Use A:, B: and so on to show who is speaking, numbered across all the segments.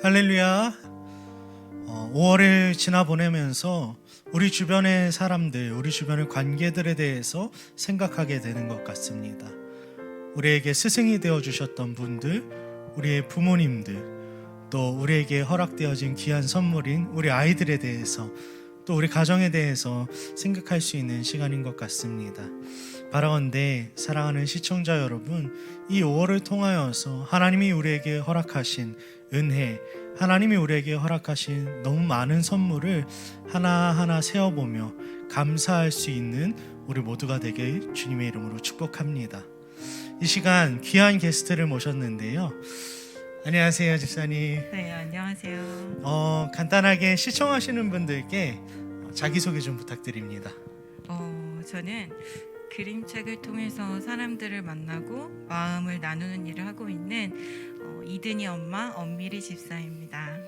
A: 할렐루야. 어, 5월을 지나 보내면서 우리 주변의 사람들, 우리 주변의 관계들에 대해서 생각하게 되는 것 같습니다. 우리에게 스승이 되어 주셨던 분들, 우리의 부모님들, 또 우리에게 허락되어진 귀한 선물인 우리 아이들에 대해서 또 우리 가정에 대해서 생각할 수 있는 시간인 것 같습니다. 바라건대 사랑하는 시청자 여러분, 이 5월을 통하여서 하나님이 우리에게 허락하신 은혜, 하나님이 우리에게 허락하신 너무 많은 선물을 하나하나 세어보며 감사할 수 있는 우리 모두가 되길 주님의 이름으로 축복합니다. 이 시간 귀한 게스트를 모셨는데요. 안녕하세요, 집사님.
B: 네, 안녕하세요.
A: 어, 간단하게 시청하시는 분들께 자기소개 좀 부탁드립니다.
B: 어, 저는 그림책을 통해서 사람들을 만나고 마음을 나누는 일을 하고 있는 어, 이든이 엄마 엄미리 집사입니다.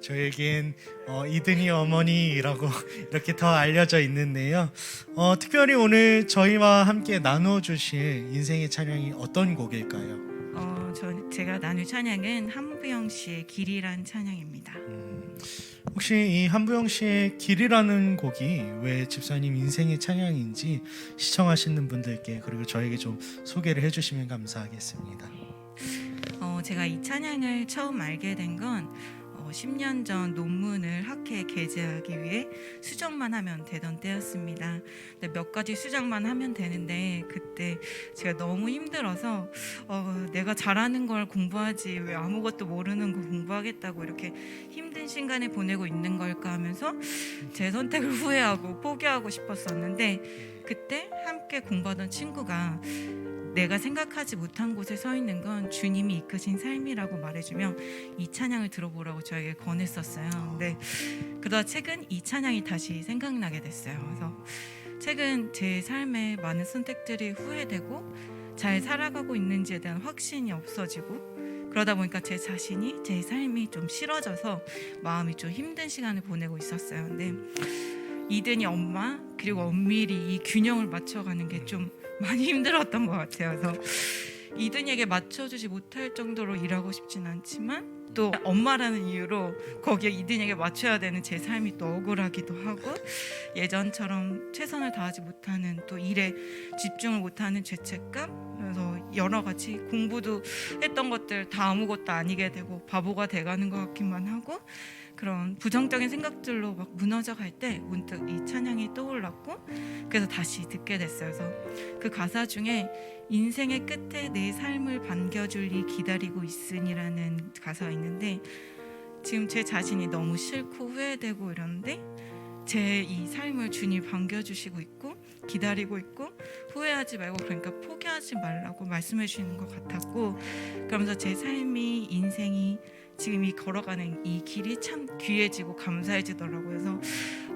A: 저에겐 어, 이든이 어머니라고 이렇게 더 알려져 있는데요. 어, 특별히 오늘 저희와 함께 나누어 주실 인생의 찬양이 어떤 곡일까요?
B: 어, 저, 제가 나눌 찬양은 한부영 씨의 길이란 찬양입니다.
A: 음, 혹시 이 한부영 씨의 길이라는 곡이 왜 집사님 인생의 찬양인지 시청하시는 분들께 그리고 저에게 좀 소개를 해주시면 감사하겠습니다.
B: 어, 제가 이 찬양을 처음 알게 된건 어, 10년 전 논문을 학회에 게재하기 위해 수정만 하면 되던 때였습니다. 근데 몇 가지 수정만 하면 되는데 그때 제가 너무 힘들어서 어, 내가 잘하는 걸 공부하지 왜 아무것도 모르는 거 공부하겠다고 이렇게 힘든 시간을 보내고 있는 걸까 하면서 제 선택을 후회하고 포기하고 싶었었는데 그때 함께 공부하던 친구가 내가 생각하지 못한 곳에 서 있는 건 주님이 이끄신 삶이라고 말해주며 이 찬양을 들어보라고 저에게 권했었어요. 근데 그러다 최근 이 찬양이 다시 생각나게 됐어요. 그래서 최근 제 삶에 많은 선택들이 후회되고 잘 살아가고 있는지에 대한 확신이 없어지고 그러다 보니까 제 자신이 제 삶이 좀 싫어져서 마음이 좀 힘든 시간을 보내고 있었어요. 근데 이든이 엄마 그리고 엄밀히 이 균형을 맞춰가는 게 좀 많이 힘들었던 것 같아요. 그래서 이든에게 맞춰주지 못할 정도로 일하고 싶진 않지만 또 엄마라는 이유로 거기에 이든에게 맞춰야 되는 제 삶이 또 억울하기도 하고 예전처럼 최선을 다하지 못하는 또 일에 집중을 못하는 죄책감 그래서 여러 가지 공부도 했던 것들 다 아무것도 아니게 되고 바보가 돼가는 것 같기만 하고 그런 부정적인 생각들로 막 무너져 갈 때 문득 이 찬양이 떠올랐고 그래서 다시 듣게 됐어요. 그래서 그 가사 중에 인생의 끝에 내 삶을 반겨줄 이 기다리고 있으니라는 가사가 있는데 지금 제 자신이 너무 싫고 후회되고 이러는데 제 이 삶을 주님 반겨주시고 있고 기다리고 있고 후회하지 말고 그러니까 포기하지 말라고 말씀해 주시는 것 같았고 그러면서 제 삶이 인생이 지금 이 걸어가는 이 길이 참 귀해지고 감사해지더라고요. 그래서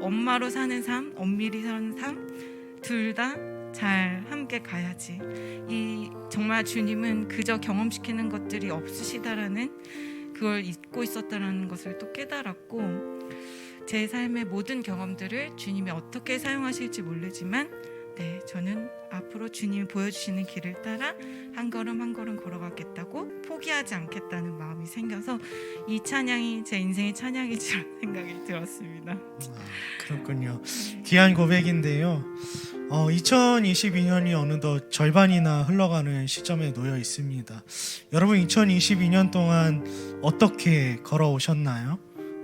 B: 엄마로 사는 삶, 엄밀히 사는 삶, 둘 다 잘 함께 가야지. 이 정말 주님은 그저 경험시키는 것들이 없으시다라는 그걸 잊고 있었다라는 것을 또 깨달았고 제 삶의 모든 경험들을 주님이 어떻게 사용하실지 모르지만 네, 저는 앞으로 주님이 보여주시는 길을 따라 한 걸음 한 걸음 걸어가겠다고 포기하지 않겠다는 마음이 생겨서 이 찬양이 제 인생의 찬양이지라는 생각이 들었습니다.
A: 아, 그렇군요. 귀한 고백인데요. 어, 2022년이 어느덧 절반이나 흘러가는 시점에 놓여 있습니다. 여러분 2022년 동안 어떻게 걸어오셨나요?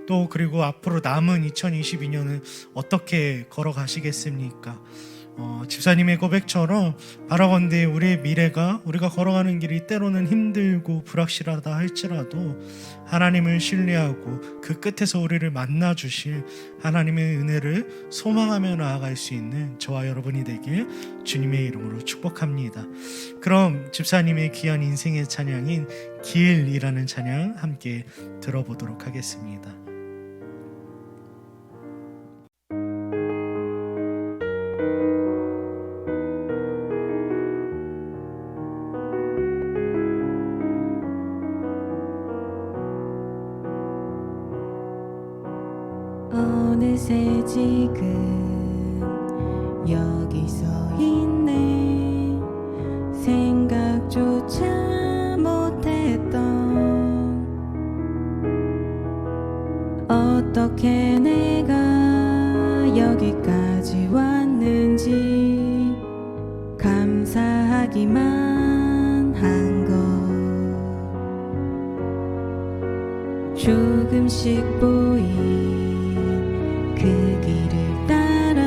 A: 또 그리고 앞으로 남은 2022년은 어떻게 걸어가시겠습니까? 어, 집사님의 고백처럼 바라건대 우리의 미래가 우리가 걸어가는 길이 때로는 힘들고 불확실하다 할지라도 하나님을 신뢰하고 그 끝에서 우리를 만나 주실 하나님의 은혜를 소망하며 나아갈 수 있는 저와 여러분이 되길 주님의 이름으로 축복합니다. 그럼 집사님의 귀한 인생의 찬양인 길이라는 찬양 함께 들어보도록 하겠습니다.
C: 어느새 지금 여기 서 있네. 생각조차 못했던
B: 어떻게 내가 여기까지 왔는지 감사하기만 한 것. 조금씩 보인 그 길을 따라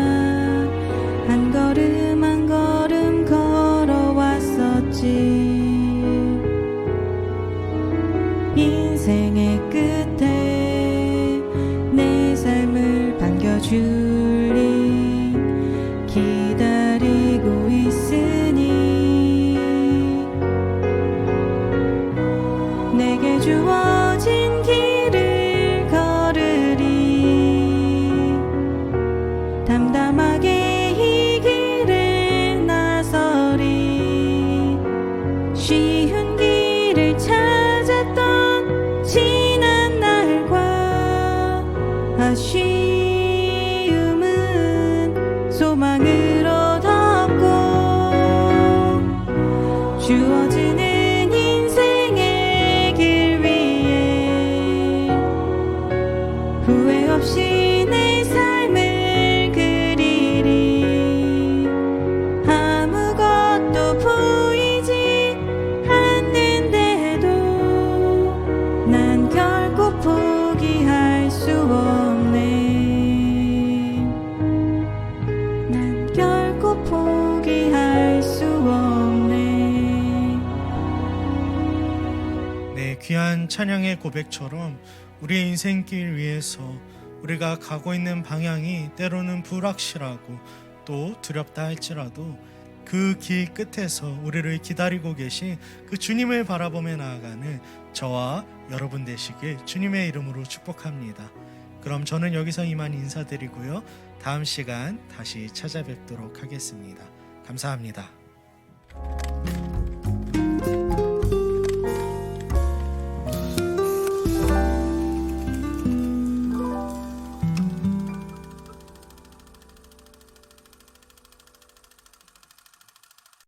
B: 한 걸음 한 걸음 걸어왔었지. 인생의 끝에 내 삶을 반겨줄리 기다리고 있으니. 내게 주어
A: 네, 귀한 찬양의 고백처럼 우리의 인생길 위에서 우리가 가고 있는 방향이 때로는 불확실하고 또 두렵다 할지라도 그 길 끝에서 우리를 기다리고 계신 그 주님을 바라보며 나아가는 저와 여러분 되시길 주님의 이름으로 축복합니다. 그럼 저는 여기서 이만 인사드리고요. 다음 시간 다시 찾아뵙도록 하겠습니다. 감사합니다.